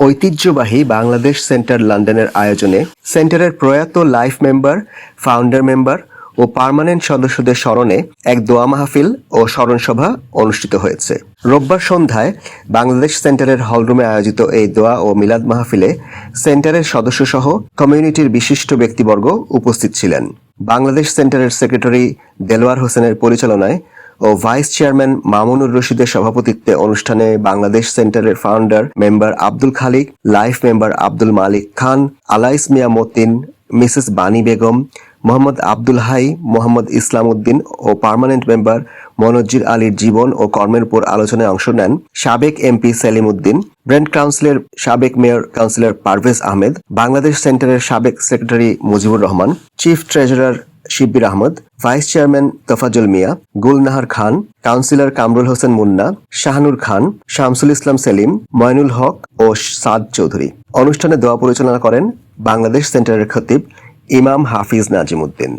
ঐতিহ্যবাহী বাংলাদেশ সেন্টার লন্ডনের আয়োজনে সেন্টারের প্রয়াত লাইফ মেম্বার, ফাউন্ডার মেম্বার ও পার্মানেন্ট সদস্যদের স্মরণে এক দোয়া মাহফিল ও স্মরণ সভা অনুষ্ঠিত হয়েছে। রোববার সন্ধ্যায় বাংলাদেশ সেন্টারের হলরুমে আয়োজিত এই দোয়া ও মিলাদ মাহফিলে সেন্টারের সদস্যসহ কমিউনিটির বিশিষ্ট ব্যক্তিবর্গ উপস্থিত ছিলেন। বাংলাদেশ সেন্টারের সেক্রেটারি দেলোয়ার হোসেনের পরিচালনায় ও ভাইস চেয়ারম্যান মামুনুর রশিদের সভাপতিত্বে অনুষ্ঠানে বাংলাদেশ সেন্টারের founder member Abdul Khalik, life member Abdul Malik Khan, Alais Mia Matin, Mrs Bani Begum, Mohammad Abdul Hai, Mohammad Islam Uddin ও পার্মানেন্ট মেম্বার মনজ্জির আলীর জীবন ও কর্মের উপর আলোচনায় অংশ নেন সাবেক এমপি সেলিম উদ্দিন ব্র্যান্ড কাউন্সিলের সাবেক মেয়র কাউন্সিলর পারভেজ আহমেদ, বাংলাদেশ সেন্টারের সাবেক secretary Mujibur Rahman, chief treasurer Shibbir Ahmad, vice chairman Tofazzul Mia, Gulnahar Khan, councillor Kamrul Hossain Munna, Shahanur Khan, Shamsul Islam Selim, Moynul Haque ও সাদ চৌধুরী। অনুষ্ঠানে দোয়া পরিচালনা করেন বাংলাদেশ সেন্টারের খতিব ইমাম হাফিজ নাজিমুদ্দিন।